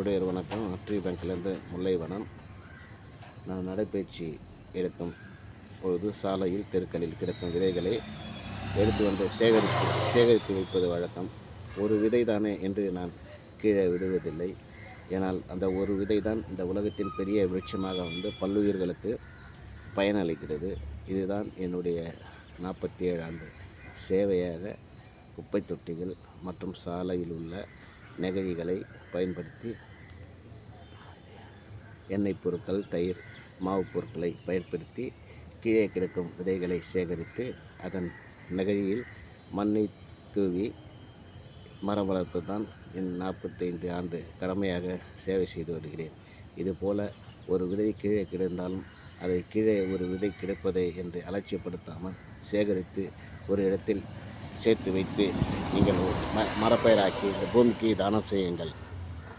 உடைய வணக்கம். ஆற்றி பேங்க்லேருந்து முல்லைவனம். நான் நடைப்பயிற்சி எடுக்கும் பொழுது சாலையில் தெருக்களில் கிடக்கும் விதைகளை எடுத்து வந்து சேகரித்து சேகரித்து வைப்பது வழக்கம். ஒரு விதை தானே என்று நான் கீழே விடுவதில்லை. ஏனால் அந்த ஒரு விதை தான் இந்த உலகத்தின் பெரிய விருட்சமாக வந்து பல்லுயிர்களுக்கு பயனளிக்கிறது. இதுதான் என்னுடைய நாற்பத்தி ஏழு ஆண்டு சேவையாக குப்பை தொட்டிகள் மற்றும் சாலையில் உள்ள நெகிழிகளை பயன்படுத்தி எண்ணெய் பொருட்கள் தயிர் மாவு பொருட்களை பயன்படுத்தி கீழே கிடக்கும் விதைகளை சேகரித்து அதன் நெகிழியில் மண்ணை தூவி மரம் வளர்ப்பு தான் என் நாற்பத்தைந்து ஆண்டு கடமையாக சேவை செய்து வருகிறேன். இதுபோல் ஒரு விதை கீழே கிடந்தாலும் அதை கீழே ஒரு விதை கிடைப்பதை என்று அலட்சியப்படுத்தாமல் சேகரித்து ஒரு இடத்தில் சேர்த்து வைத்து நீங்கள் ம மரப்பயிராக்கி இந்த பூமிக்கு தானம் செய்யுங்கள்.